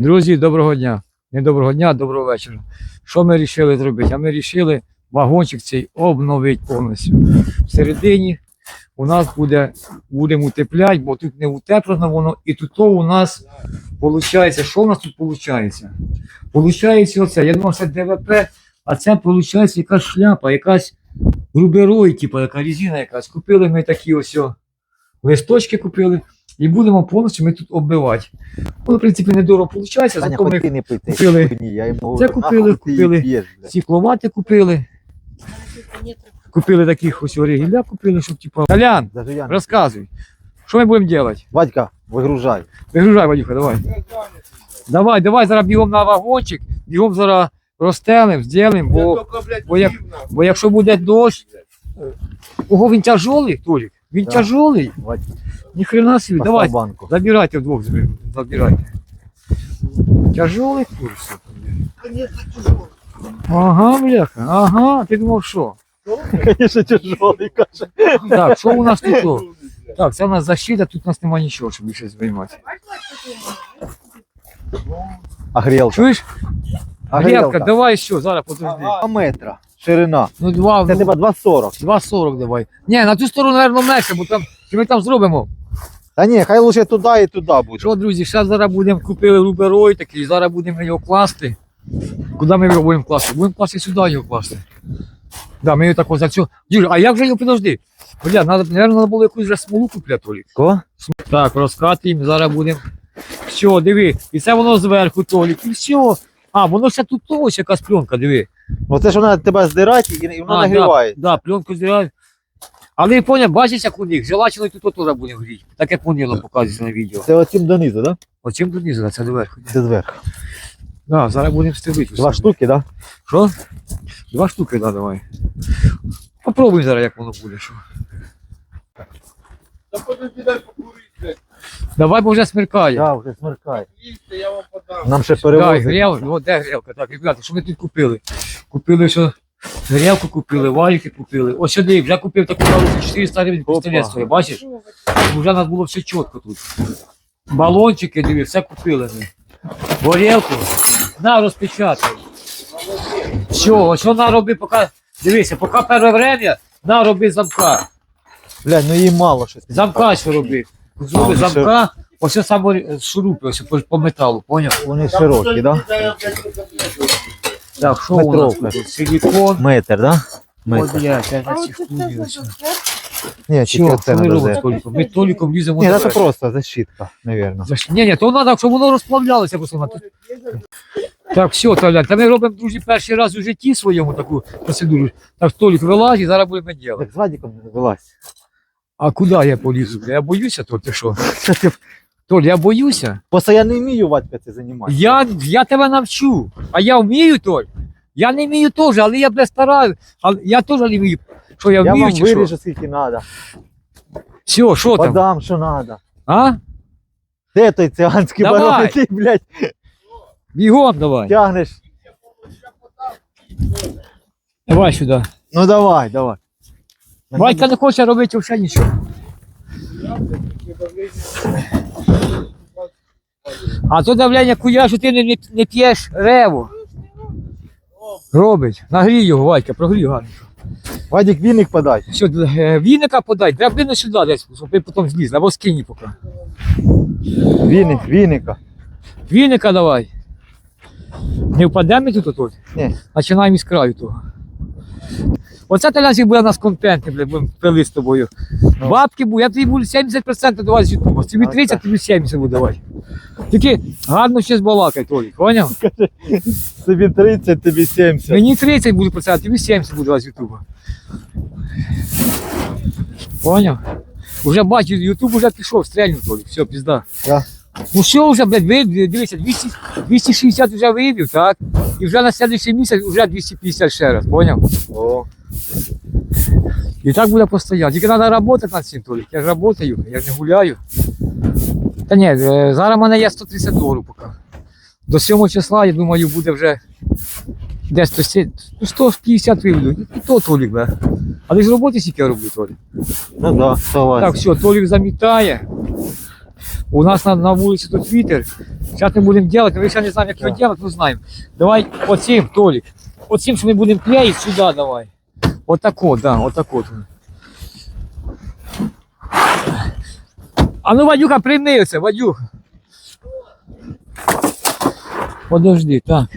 Друзі, доброго дня. Не доброго дня, а доброго вечора. Що ми вирішили зробити? А ми вирішили вагончик цей обновити повністю. Всередині у нас буде, будемо утепляти, бо тут не утеплено воно, і тут то у нас виходить, що у нас тут виходить? Получається оце, я думав, це ДВП, а це виходить якась шляпа, якась руберой, типу, яка резина якась. Купили ми такі ось листочки купили. І будемо повністю ми тут оббивати. Ну, в принципі, недорого виходить, зато ми не пити. купили- Ні, я йому Це купили, купили. бля. купили. Купили таких ось оригіля, купили, щоб типу. Толян, Даже я не- розказуй. Що ми будемо робити? Вадька, вигружай. Вигружай, Вадюха, давай. Давай, давай зараз бігом на вагончик, бігом зараз розстелимо, зробимо, бо, бо, як, бо якщо буде дощ, ого, він тяжолий, Толік, він тяжолий. Вадька, Ніхрена собі, постав давай, банку. забирайте вдвох, забирайте. Тяжолий курс. Ага, бляха, ага, ти думав, що? Конечно, тяжелый, каже. Так, що у нас тут? о? Так, це у нас защита, тут у нас немає нічого, щоб більше займати. А грілка? Чуєш? А Гребка, грілка? давай що, зараз подожди. Два метра. Ширина. Ну, два, Це ну, тебе 2,40. 2,40 давай. Ні, на ту сторону, мабуть, менше, бо там, що ми там зробимо? Та ні, хай лише туди і туди буде. Що, друзі, зараз зараз будемо купили руберой такий, зараз будемо його класти. Куди ми його будемо класти? Будемо класти сюди його класти. Да, ми його так ось за цю. Юр, а як же його підожди? Бля, надо, наверное, треба було якусь вже смолу купляти, Толік. Ко? Так, розкатуємо, зараз будемо. Все, диви. І це воно зверху, Толік, і все. А, воно ще тут ось якась пленка, диви. Оце ж вона тебе здирати і і воно А, нагріває. Да, пленку здирають. Але я поняв, бачиш, як у них, желательно і тут теж будемо гріти. Так як вони нам показують на відео. Це оцім донизу, так? От чим тут низу, це доверху. Це зверху. Да, зараз будемо стелити. Два штуки, так? Що? Два штуки, да, давай. Попробуй зараз, як воно буде. Що. Та подожди, дай покурити. Давай, бо вже смеркає. Да, вже смеркає. Їсти, я вам подам. Нам ще Дай, перевозити. грілка, от де грілка. Так, ребята, що ми тут купили? Купили, що грілку купили, валіки купили. Ось сюди, вже купив таку за 400 гривень пістолет стоїть, бачиш? Вже у нас було все чітко тут. Балончики, диви, все купили ми. Горілку. На, розпечатай. Все, ось вона роби, поки, дивися, поки перше время, на роби замка. Блядь, ну їй мало щось. Замка що роби. А, Зроби вони замка, ось це саме шурупи, ось по, по металу, поняв? Вони широкі, так? Так, що у нас Метровка. тут? Силікон. Метр? Ой, Метр. блядь, я на цих студії. Ні, тільки це що ми робимо з взяти. Толіком? Ми Толіком ліземо Ні, це верх. просто защитка, мабуть. За що? Ні, ні, то треба, щоб воно розплавлялося просто на тут. Так, все, Толян, та ми робимо, друзі, перший раз у житті своєму таку процедуру. Так, Толік вилазь і зараз будемо робити. Так з Вадиком не вилазь. А куди я полізу? бля? Я боюся, то ти що? Толь, я боюся. Просто я не вмію Вадька це займатися. Я, я тебе навчу. А я вмію, Толь. Я не вмію теж, але я бля стараю. Але я теж не вмію. Що я Я вмію вам чи що? виріжу скільки треба. Все, що там? Подам, що треба. А? Де той циганський барон, блядь, Бігом давай. тягнеш? Давай сюди. Ну давай, давай. Вадька не хоче робити взагалі нічого. А то давлення куя, що ти не, не, не п'єш реву. Робить. Нагрій його, Вадька, прогрій гарно. Вадик, віник подай. Все, е, віника подай, драбину сюди десь, щоб ви потім зліз, або скинь поки. Віник, віника. Віника давай. Не впадемо тут тут? Ні. Починаємо із краю того. Оце талянський буде у нас контент, бля, будемо пили з тобою. Ну. Бабки буду, я тобі буду 70% давати з Ютуба. Тобі 30, тобі 70 буду давати. Тільки гарно ще збалакай, Толік, поняв? Тобі 30, тобі 70. Мені 30 буде процентів, тобі 70 буду давати з Ютуба. Поняв? Уже бачу, Ютуб уже пішов, стрельнув, Толік, все, пізда. Да. Ну все вже, блядь, ви, дивися, 200, 260 вже вивів, так? І вже на следующий місяць вже 250 ще раз, поняв? О, І так буде постійно. Тільки треба працювати над цим, Толік. Я ж працюю, я ж не гуляю. Та ні, е, зараз в мене є 130 доларів поки. До 7 числа, я думаю, буде вже десь 100, ну, 150 виведу. І то Толік, да. Але ж роботи скільки я роблю, Толік. ну да, согласен. Так, все, Толік замітає. У нас на, на вулиці тут вітер. Зараз ми будемо робити, ми ще не знаємо, як його Так. робити, ну знаємо. Давай оцим, Толік. Оцим, що ми будемо клеїти, сюди давай. Отако, да, отако. А ну, Вадюха, прийми Вадюха. Подожди, так.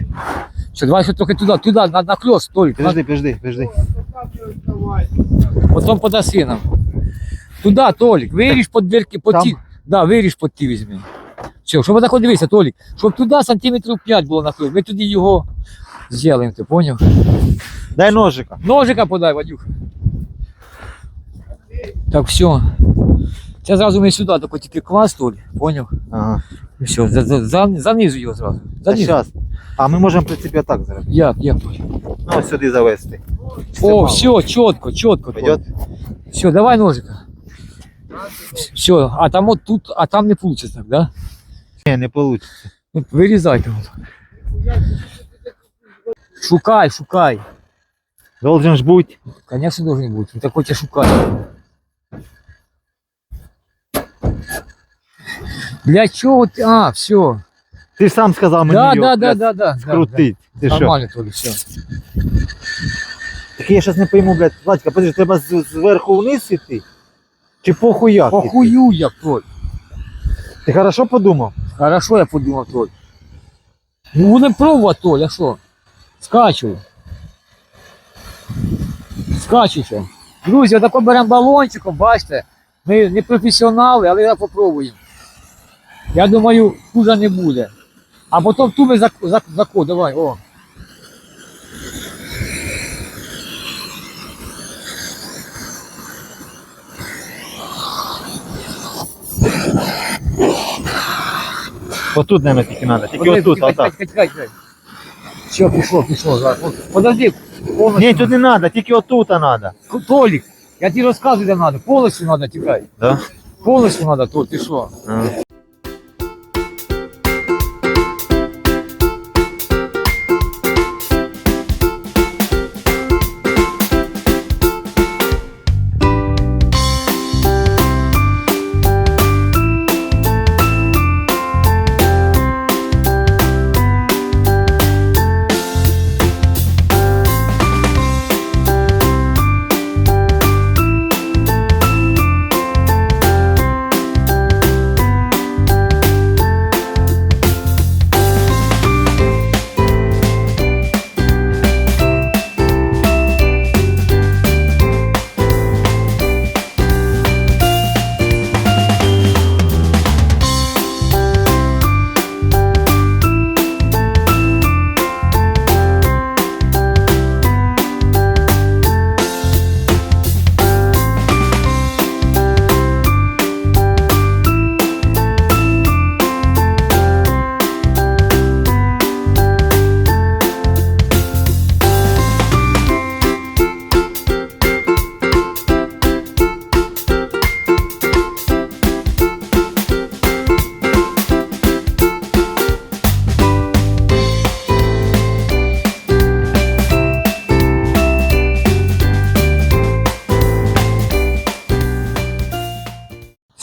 Що, давай ще трохи туди, туди, на, на кльос, Толік. Подожди, подожди, подожди. Потом подаси нам. Туда, Толік, виріж под дверки, под Там? Да, виріж под ті візьми. Все, щоб так дивися, Толік, щоб туди сантиметрів 5 було нахил. Ми тоді його зробимо, ти поняв? Дай ножика. Ножика подай, Вадюха. Так, все. Це зразу ми сюди, тако тільки клас, Толік, поняв? Ага. І все, за, за, за, занизу його зразу. Та Занизу. щас. А ми можемо, в принципі, отак зробити. Як, як, Толік? Ну, ось сюди завести. О, все, чітко, чітко. Пойдет? Все, давай ножика. Все, а там от тут, а там не получится так, да? Ні, не вийде. Ну, Вирізай там. Шукай, шукай. Должен ж бути. Конечно, должен бути. Він так хоче шукати. Для чого ти? А, все. Ти ж сам сказав мені Да, його да, да, блядь, да, да, скрутить. Ти що? Нормально, Толі, все. Так я щас не пойму, блядь. Владька, подожди, треба з- зверху вниз іти? Чи похуй як? Похую я, Толь. Ти хорошо подумав? Хорошо, я подумав, Толь. Ну, будемо пробувати, Толь, а що? Скачуй. Скачуйся. Друзі, отако беремо балончиком, бачите. Ми не професіонали, але я попробуємо. Я думаю, хуже не буде. А потім ту ми зак, зак, зако, давай, о. Отут, наверное, тільки треба. Тільки отут, отак. Все, пішло, пішло. зараз. От, Подожди, повністю. Ні, тут не треба, тільки отут треба. Толік, я тобі розказую, де треба. Повністю треба, тікати. Да? Повністю треба, тут, ти що? А.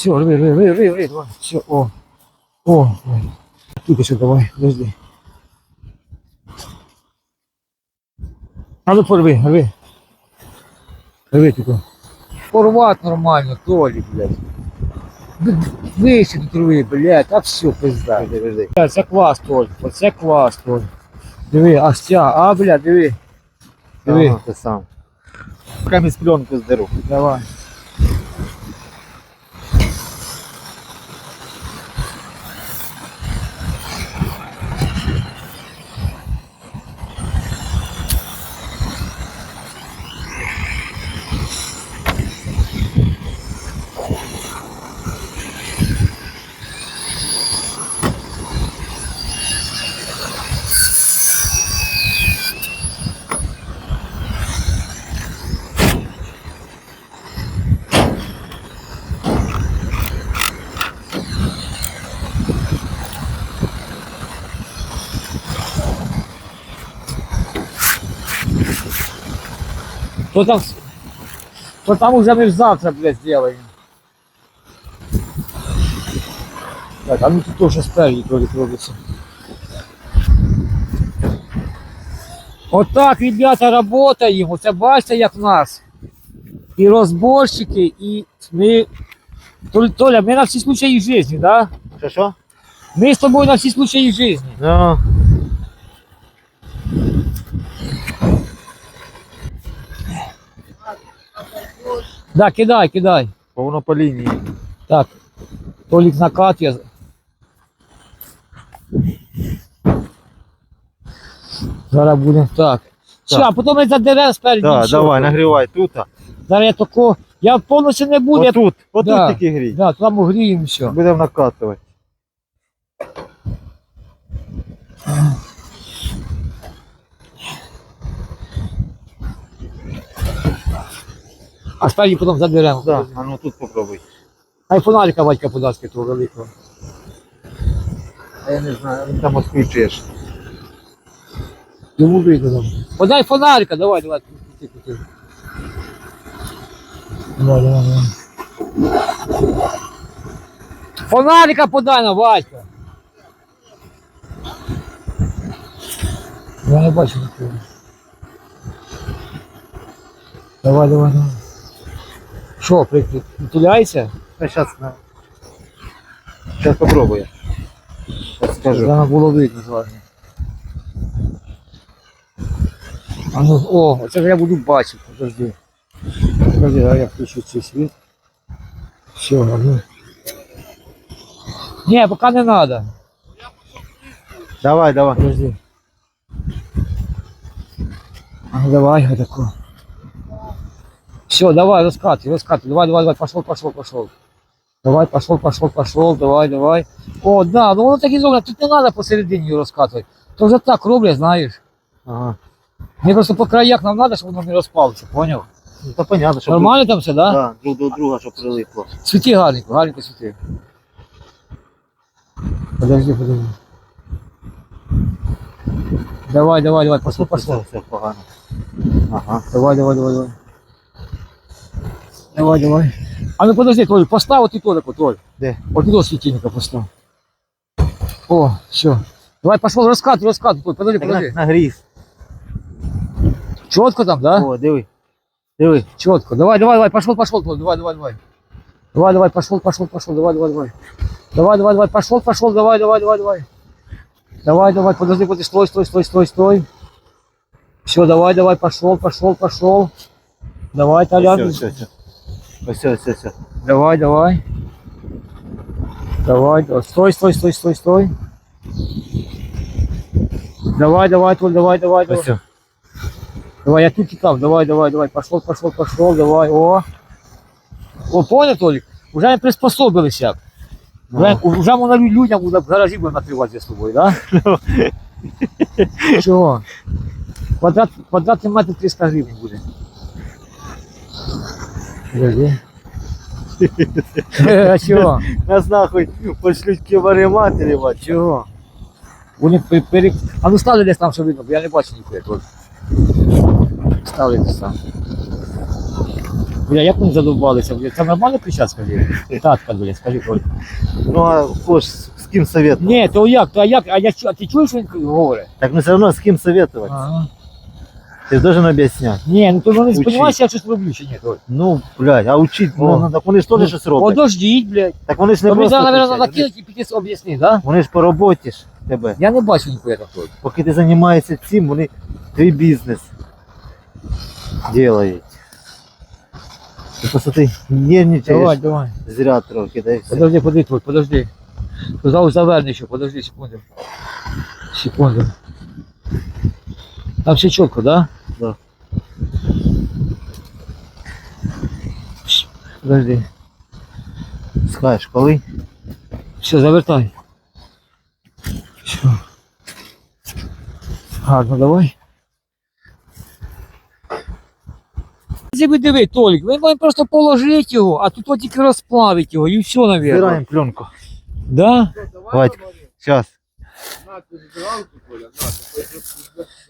Все, рви, рви, рви, рви, рви, давай. Все, о. О, ой. тут еще давай, подожди. А ну порви, рви. Рви тільки. Порвать нормально, Толік, блядь. Вище тут рви, блядь, а все, пизда. Блядь, Це клас, Толік, оце клас, Толік. Диви, а стя, а, блядь, диви. Диви, Ага, ти сам. Камінь з пленку здеру. давай. То там, то там уже мы ж завтра, блядь, сделаем. Так, а ну тут теж спереді Толік робиться. Отак, ребята, працюємо. Це бачите, як в нас. І розборщики, і ми. Толь- Толя, ми на всі случаї житті, да? Що що? Ми з тобою на всі случаї житті. Ну, Да, кидай, кидай. повно по лінії. Так. Толік накатує. Зараз будемо так. Все, а потім ми задеремо спереді. Так, нічого. давай, нагрівай тут. Зараз я тако. Я повністю не буду. Я... Отут, отут Да. тільки грій. Да, там угріємо все. Будемо накатувати. А спереді потім задеремо. Да. А ну тут попробуй. Хай фонарика батька подасть того великого. А я не знаю, він там відключиш. Йому видно там. Подай фонарика, давай, давай. Крути, крути. Давай, давай, давай. Фонарика подай на батька. Я не бачу нікого. Давай, давай, давай. Що, притуляйся? Та зараз на. Зараз попробую. Зараз скажу. Зараз було видно зважно. А ну, о, це ж я буду бачити, подожди. Подожди, а я включу цей світ. Все, а ну. Ні, поки не треба. Давай, давай. Подожди. А ну давай, вот такое. Все, давай, раскатывай, раскатывай. Давай, давай, давай, пошел, пошел, пошел. Давай, пошел, пошел, пошел, давай, давай. О, да, ну воно так і зроблено. Тут не треба посередині його розкатувати. То вже так роблять, знаєш. Ага. Мені просто по краях нам треба, щоб воно не розпалося, поняв? Ну то понятно, що Нормально там все, да? Да, друг до друга, щоб прилипло. Світи гарненько, гарненько світи. Подожди, подожди. Давай, давай, давай, пошел, пошел. Все, все погано. Ага. Давай, давай, давай, давай. Давай, давай. А ну подожди, Толь, постав от і толику, Толь. Де? От і до світильника постав. О, все. Давай, пошел, розкатуй, розкатуй, Толь, подожди, Так на- подожди. Нагріз. Четко там, да? О, диви. Диви. Четко. Давай, давай, давай, пошел, пошел, Толь, давай, давай, давай. Давай, давай, пошел, пошел, пошел, давай, давай, давай. Давай, давай, давай, пошел, пошел, давай, давай, давай, давай. Давай, давай, подожди, подожди, стой, стой, стой, стой, стой. Все, давай, давай, пошел, пошел, пошел. Давай, Толян. Все, все, все. Все, все, все. Давай, давай. Давай, давай. Стой, стой, стой, стой, стой. Давай, давай, Толь, давай, давай, давай. Все. Давай, я тут кидал. Давай, давай, давай. Пошел, пошел, пошел, давай. О. О, понял, Толик? Уже приспособилися. Вже, вже можна лю- людям в гаражі буде накривати з тобою, да? Чого? Квадрат, квадратний метр 300 гривень буде. Подожди. А чого? Нас нахуй пошлють кібари матері, бать. Чого? Вони пе- пере... А ну ставлю десь там, що видно, бо я не бачу ніхуя тут. Ставлю десь там. Бля, як вони задовбалися, бля. Це нормально кричать, скажи? Татка, бля, скажи, Коль. Ну а хоч з ким советувати? Ні, то як, то а як, а, я, чу- а ти чуєш, що він говорить? Так ну все одно з ким советувати. Ага. Ж должен об'ясняти. Ні, ну то вони розумієш, я щось роблю, чи ні, Толь? Ну, блядь, а учить, О. ну, так вони ж теж щось роблять. Подождіть, блядь. Так вони ж не Тобі просто зараз, мабуть, кричать, накинуть і піти об'ясни, да? Вони ж по роботі ж тебе. Я не бачу ніхуя Толь. Поки ти займаєшся цим, вони твій бізнес делають. Ти просто ти нервничаєш Давай, давай. зря трохи, да і все. Подожди, подожди, Толь, подожди. Сказав, заверни ще, подожди секунду. Секунду. Там все чітко, да? Да. Щ, Подожди. Скажеш, коли? Все, завертай. Все. Гарно, давай. Диви, диви, Толік, ми маємо просто положити його, а тут от тільки розплавити його і все, мабуть. Збираємо пленку. Да? Вадька, зараз.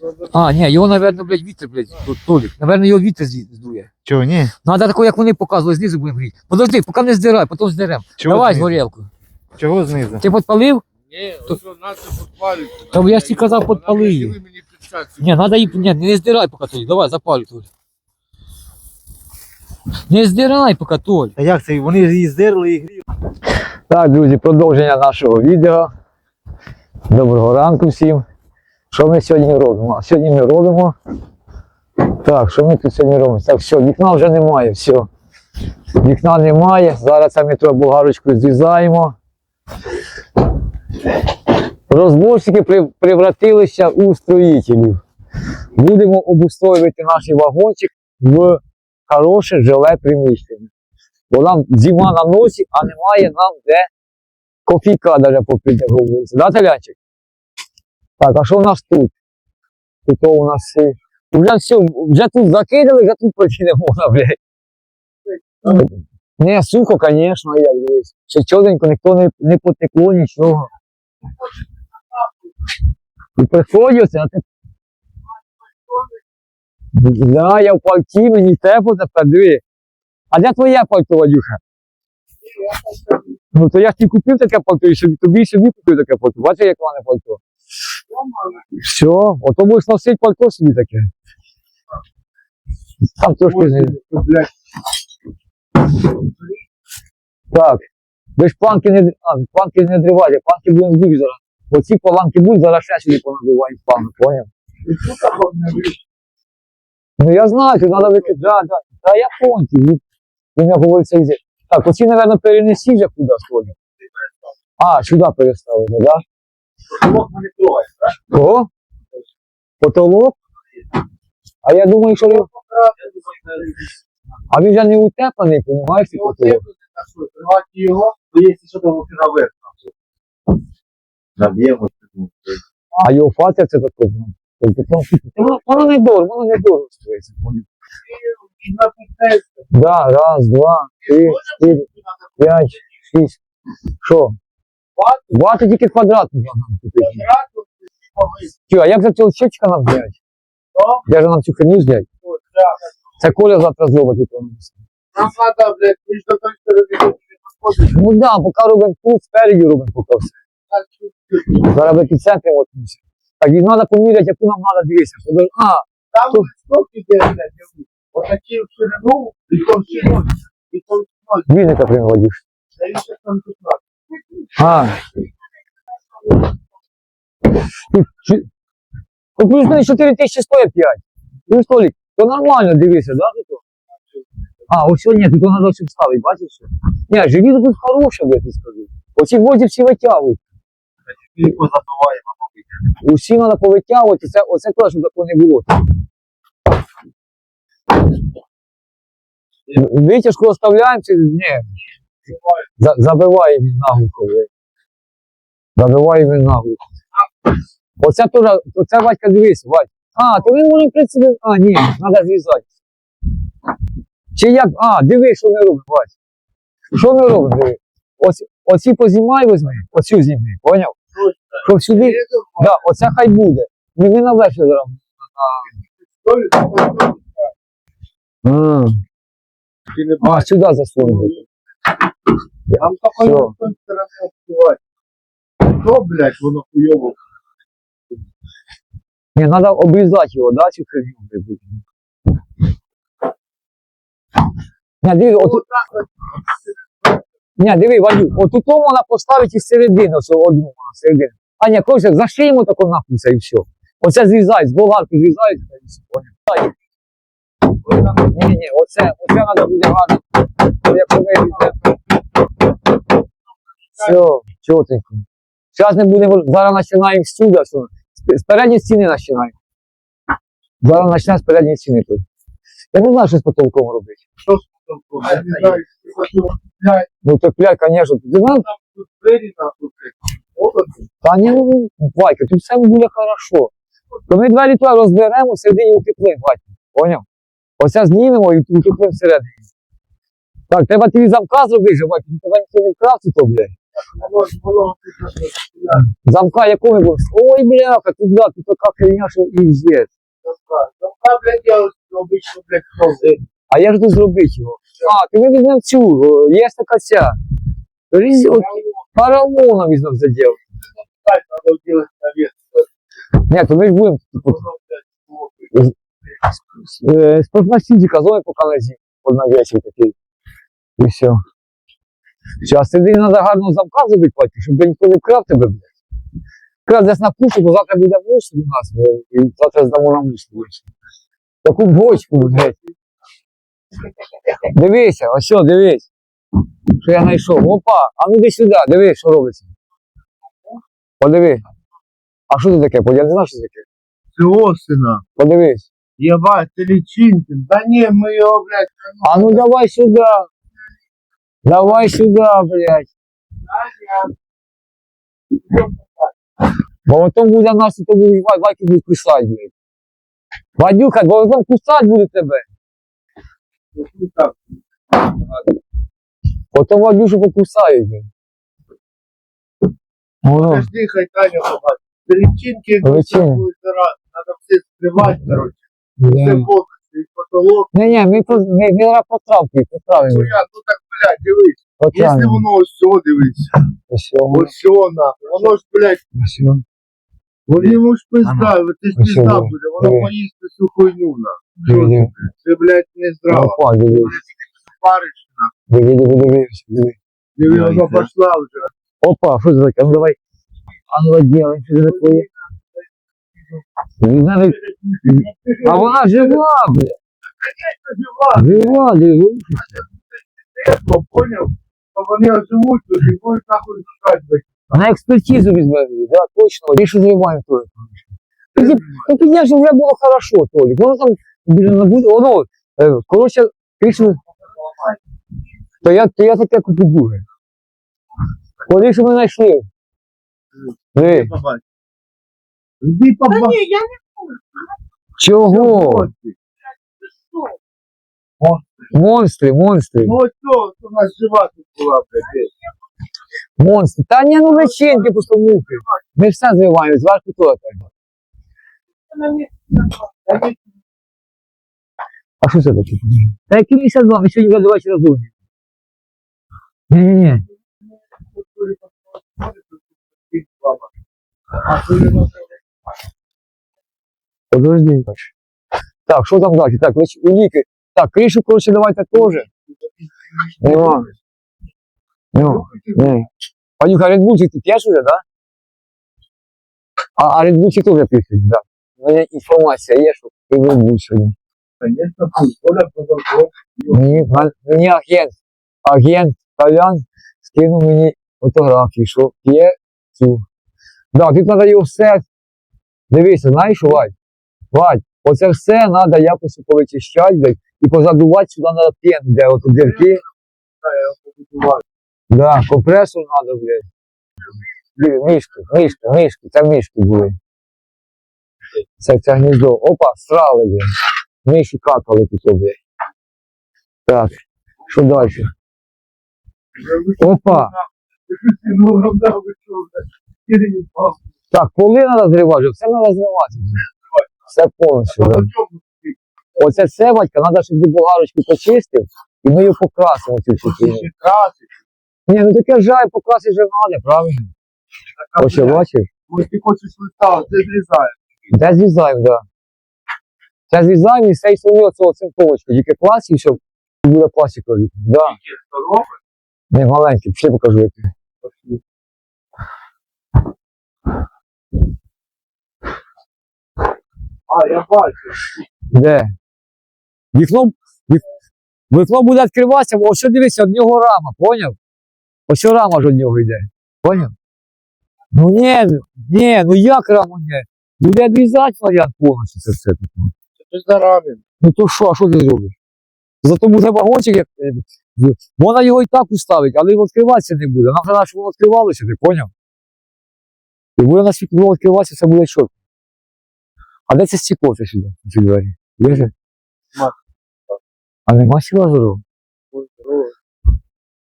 Тут, А, ні, його, мабуть, блядь, вітер, блядь, тут, Толік. Наверно, його вітер здує. Чого, ні? Надо такого, як вони показували, знизу будемо гріти. Подожди, поки не здирай, потім здеремо. Чого Давай знизу? горілку. Чого знизу? Ти підпалив? Ні, То- ось наче підпалюють. Та я ж тобі казав, підпали її. Вона мені підчасти. Ні, треба її, ні, не здирай поки Толь, давай, запалюй Толь. Не здирай поки Толь. Та як це? Вони ж її здерли і гріли. Так, друзі, продовження нашого відео. Доброго ранку всім. Що ми сьогодні робимо? А сьогодні ми робимо. Так, що ми тут сьогодні робимо? Так, все, вікна вже немає, все. Вікна немає. Зараз ми трохи болгарочкою зрізаємо. Розборщики превратилися у строїтелів. Будемо обустроювати наш вагончик в хороше жиле приміщення. Бо нам зима на носі, а немає нам де навіть попити говориться. Да, Талянчик? Так, а що у нас тут? Тут у нас все. Вже все, вже тут закидали, вже тут пройти не можна, блядь. Не, сухо, звісно, як дивись. Ще чорненько, ніхто не, не потекло, нічого. І приходять, а ти. Да, я в пальті, мені тепло тепер, диви. А де твоє пальто, Вадюша? Ну то я ж тобі купив таке пальто і собі, тобі і собі купив таке пальто. Бачиш, як мене пальто? Все, ото будеш носити пальто собі таке. Там трошки не. Так. Ви ж планки не, а, планки не дривайте, планки будемо збити зараз. Оці планки будуть, зараз ще сюди понабиваємо планки, поняв? Ну я знаю, тут треба викидати. Да. Та я понті. Ви, ви мене говорите, йде. Так, оці, мабуть, перенесі вже куди сходять. А, сюди переставити, так? Да? Потолок мене трогає. Кого? Потолок? А я думаю, що він- а він вже не утеплений, розумієш, цей потолок. Тривати його, то що, то руки наверх. Наб'ємо. А його фатер це таке. ну, ну, Воно не дорого, воно не дорого стоїться. І. Да, раз, два, три, чотири, п'ять, шість. Що? Вати тільки квадратний нам купити. А як за цього чечка нам взяти? Де ж нам цю херню взяти? Це Коля завтра зробить. тут у нас. Нам треба, блядь, між до той сторони. Ну да, поки робимо тут, спереді робимо поки все. Зараз в епіцентрі от все. Так, і треба поміряти, яку нам треба дивитися. А, Там блядь, дивись. Отакі в ширину, і товщину, і товщину. віника приводиш. Та і ще там тут раз. А. Тут чи- Ну, плюс ну, 4105. Ну, столик, то нормально дивися, да, тут? А, ось сьогодні тут треба все вставити, бачиш? що? Ні, живі тут хороше, я тобі скажу. Оці гвозді всі витягують. І позабиваємо. Усі треба повитягувати, це, оце щоб такого не було. Витяжку оставляємо, чи ні? За, забиваємо блядь. Забиваємо наглухо. Оце теж, оце Вадька дивись, Вадь. А, то він може в принципі. А, ні, треба зрізати. Чи як? А, диви, що ми робимо, Вадь. Що ми робимо, диви? Оці, оці познімай возьми, оцю зніми, поняв? Щоб сюди. Да, оце хай буде. Ну, Не, на вечір зараз. А, Ти не а сюди заслонити. Там Всё. тільки з тої сторони відкривати. То, блядь, воно хуйово. Ні, треба обрізати його, да, цю херню. блядь. Ні, диви, отут, ні, диви, Вадю, отут можна поставити із середини, ось одну на середину. А ні, коротше, зашиємо таку нахуй це і все. Оце зрізай, з болгарки зрізають, і все, поняв. Ні, ні, оце, оце треба буде гарно. Як. Все, чотенько. Зараз не будемо, зараз починаємо з сюди. З- З передньої стіни починаємо. Зараз почнемо з передньої стіни тут. Я не знаю, що з потолком робити. Я не знаю, ти хочу, блядь, Ну, то блядь, звісно, ти знаєш, там тут двері. От от. та ні, ну, Вайка, тут все буде хорошо. То ми двері туди розберемо, всередині утеплимо, Вайка, поняв? Оце знімемо і утеплимо всередині. Так, треба тобі замка зробити, же, тебе ніхто не вкрав то, блядь. Замка якого ми? Ой, бляха, тут, да, тут така херня, що і є. Замка, блядь, я обично, блядь, хрози. А я ж тут зробити його. А, ми візьмемо цю, є така ця. Різ- надо делать навес. Ні, то ми ж будемо е, спортмастідіка, зони поки на зі, одновесій такий. І все. Зараз тобі треба гарно замка зробити, батько, щоб ніхто не вкрав тебе, блядь. Крав десь на кушу, бо завтра буде мусор у нас, блядь, і завтра здамо на мусор. Таку бочку, блядь. Дивися, ось що, дивись. Що я знайшов. Опа, а ну іди сюди, дивись, що робиться. Подиви. А що це таке? Я не знаю, що це таке. Це осена. Подивись. Єбать, це лічинки. Да ні, ми його, блядь, А ну давай сюда. Давай сюда, блядь. Бо потім буде нас, то буде Ва- Вадьки буде кусати, блядь. Вадюха, бо потім кусати буде тебе. Потім Вадюшу покусають, блядь. Подожди, хай Таня побачить. Це лічинки, Личинки. будуть зараз. Надо все скривати, короче. Повністю, і потолок. Ні, ні, ми, по- ми, ми зараз потравки, потравимо. Ну я, ну так, блядь, дивись. Якщо Потравимо. воно ось цього дивись, Все, ось цього нахуй, воно ж, блядь, все. воно йому ж пизда, це ж Ось пизда буде, воно Диви. поїсть всю хуйню, нахуй. Диви, диви. Це, блядь, не здраво. Опа, дивись. Париш, Диви, диви, диви, диви. диви, воно це- пошла вже. Опа, это такое? А ну давай. А ну делаем, что это такое? А вона жива, бля. Жива, жива. Дехто, поняв? То вони оживуть тут і будуть нахуй шукати. На експертизу візьме, да, точно. Більше займаємо то. Тоді, ну ж вже було хорошо, Толік. Воно там воно, е, коротше, пішли. То я, то я таке куплю друге. Коли що ми знайшли? Диви. Побач. Іди побач. Чого? Ось ти. Монстри, монстри. Ну то у нас жива тут була, блядь. Монстр. Та ні, ну личинки просто мухи. Ми все зриваємо, зверху то треба. А що це таке? Та які 52, ми сьогодні до вечора зуні. Ні-ні-ні. Подожди. Так, що там далі? Так, уліки. Так, кришу, коротше, давайте теж. Нема. Нема. Ні. Панюха, редбульчик ти п'єш уже, да? А, а редбульчик теж п'єш, да. У мене інформація є, що ти редбуль сьогодні. Конечно, пусть. Оля подошел. Мені, агент, агент Толян скинув мені фотографії, що п'є цю. Да, тут треба його все. Дивися, знаєш, Вадь? Вадь, оце все треба якось повичищати, блядь, і позадувати сюди треба п'єн, де от дірки. Да, компресор надо, блядь. Диви, мишки, мишки, мишки, це мишки були. Це, це гніздо. Опа, страли, блядь. Миші какали тут, блядь. Так, що далі? Опа, так, поли треба зривати, все треба зривати. Все повністю, да. Оце це, батька, треба, щоб ти бугарочку почистив, і ми його покрасимо цю фігню. Ні, ну таке жай, покрасити вже треба, правильно? Ось я бачив. Ось ти хочеш листа, це зрізає. Де зрізаємо, да. Це зрізаємо і все існує оцього цинковочку. Тільки клас і все, і буде пластиковий. Да. Не маленький, пішли покажу який. А, я бачу. Де? Вікно, вік... вікно буде відкриватися, бо ось дивися, від нього рама, поняв? Ось рама ж від нього йде. Поняв? Ну ні, ні, ну як рама не? Буде відрізати варіант повністю це все. Це за рамін. Ну то що, а що ти зробиш? Зато буде вагончик, як е, вона його і так уставить, але відкриватися не буде. Нам треба, щоб воно відкривалося, ти поняв? І буде на світло відкриватися, це буде чітко. А де це стекло це сюди, ці двері? Є же? А нема сіла здорово?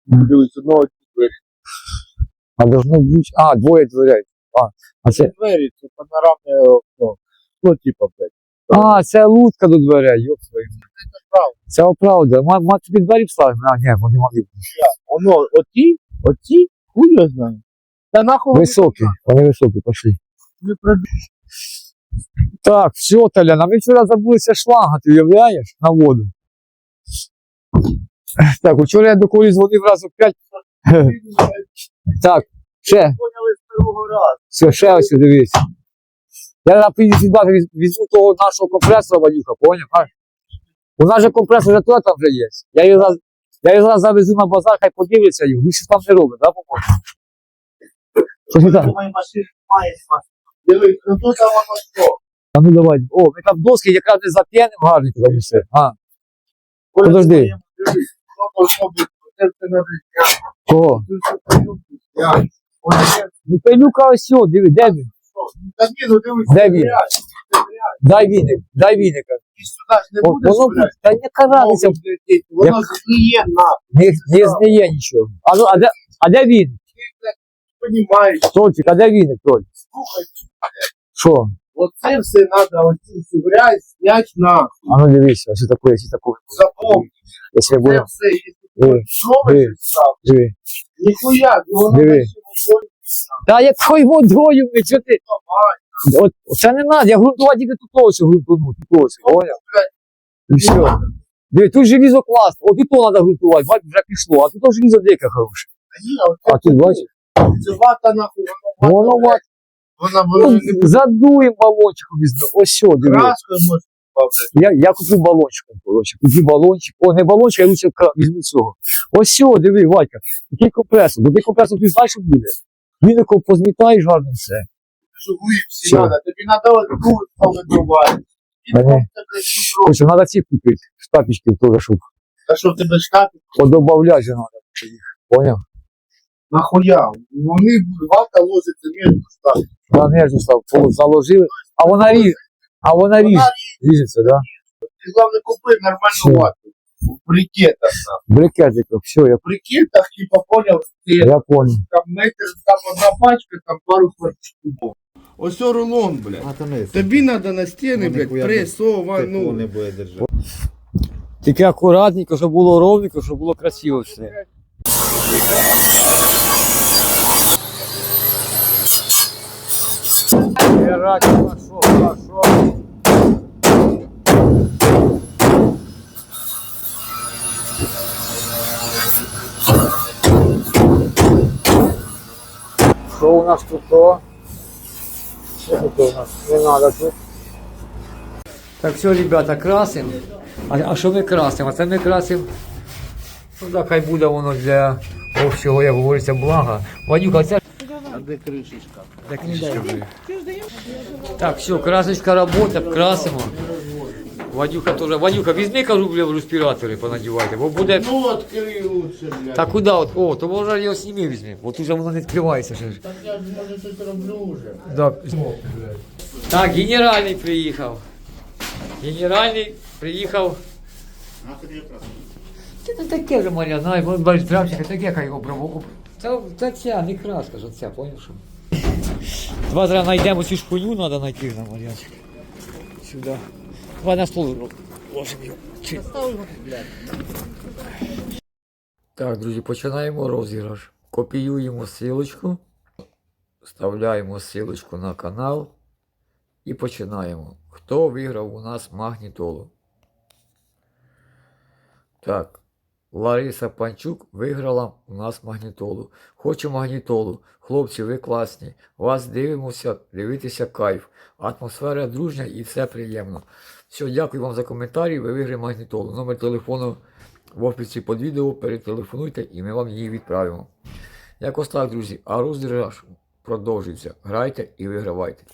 Дивись, одного двері. А должно бути. А, двоє дверей. А, а це. Двері, це панорамне окно. Ну, типа, блядь. А, це лутка до дверей, йоп твою. Це правда. Це правда. Ма, ма тобі двері вставимо? А, ні, вони мали. Воно, оті, оті, Хуй я знаю. Та нахуй Високі, вони високі, пошли. не пройдуть. Так, все, Толяна, ми вчора забулися шланга, ти уявляєш, на воду. Так, вчора я до колі дзвонив разу п'ять. Так, ще, все, ще ось дивись. Я зараз піду сюди, візьму того нашого компресора, Вадюха, поняв? У нас же компресор вже той там вже є. Я його зараз, я його зараз завезу на базар, хай подивиться його. Він щось там не робить, да, по-моєму? Що ти там? Моєї машини немає смаку. Дивись, ну тут там воно що? А ну давай. О, ми там доски якраз не зап'янемо гарненько там все. А, Подожди. Дивись, ну, то що буде? Це все на життя. кого? Це все пилюки. Я. Ось це Ну пилюка ось сьо, диви, де він? що? Ну, Та ні, ну дивись, Де це він? реально. Це реально. Дай віник, дай віника. Ти сюди ж не О, будеш Воно, брати. та яка разниця, Воно згниє на. не, не зміє нічого. А, ну, а, де, а де він? Понімаєш, Тольчик, а де віник, Толь? слухай. Що? Оце все треба, оцю всю грязь снять на. А ну дивися, що таке, що таке. Запомни. Якщо я Це все, якщо ти Диви, нове диви. став, диви. ніхуя, воно Диви. на цьому полі Та якою водою, ми, що ти? От, це не треба, я грунтувати тільки тут ось грунтуну, тут ось, поняв? І все. Диви, тут желізо класно, от і то треба грунтувати, бач, вже пішло, а тут желізо дике хороше. А тут, бачиш, Це вата нахуй, воно воно, вата, вона ну, задуємо балончиком візьмемо, ось що, диви. краскою може. Я, я куплю балончиком, коротше, куплю балончик, о, не балончик, я лучше візьму цього. Ось що, диви, Вадька, який компресор, бо ти компресор ти знаєш, що буде. Він позмітаєш гарно все. Всі Що? тобі треба таке синдром. Короче, треба ці купити, штапічки теж, щоб Та що в тебе штати, подобавляти треба. Поняв? Нахуя? Вони вата ложиться між штати. Конечно, став, заложили, а вона ріже, а вона ріже, ріжеться, да? Ти головне купи Що? нормальну вату. В брикетах. на. Брикетик, все, я, В брикетах, типа, поняв, ти я понял. там метр, там одна пачка, там пару квартир. Ось о рулон, блядь. Не Тобі треба на стіни, Ну, блядь, ніхуя пресова, тепло ну. не буде держати. Тільки акуратненько, щоб було ровненько, щоб було красиво все. Херать, хорошо, хорошо. Що у нас тут? то? Що тут у нас? Не надо тут. Так, все, ребята, красим. А, а що ми красимо? А це ми красимо. Ну так, хай буде воно для общого, як говориться, блага. Ванюка, це де кришечка? де книжечка буде? Так, все, красочка робота, красимо. Вадюха теж. Вадюха, візьми, кажу, бля, респіратори понадівайте, бо буде. Ну, відкрий лучше, блядь. Та куди? От, о, то може його сніми візьми, бо тут же воно не відкривається ще ж. Так я ж, може, щось роблю вже. Да. Так, генеральний приїхав. Генеральний приїхав. Це не таке вже Мар'я, знає, бо бачиш, травчика, таке хай обрав. Це, це ця, не краска ж ця, поняв що? Два зараз знайдемо цю шпуню, треба знайти на Мар'ячик. Сюди. Давай на стол ложимо його. Чи- Так, друзі, починаємо розіграш. Копіюємо силочку, вставляємо силочку на канал і починаємо. Хто виграв у нас магнітолу? Так, Лариса Панчук виграла у нас магнітолу. Хочу магнітолу. Хлопці, ви класні. Вас дивимося, дивитися кайф. Атмосфера дружня і все приємно. Все, дякую вам за коментарі. Ви виграли магнітолу. Номер телефону в описі під відео. Перетелефонуйте і ми вам її відправимо. Якось так, друзі. А розіграш продовжується. Грайте і вигравайте.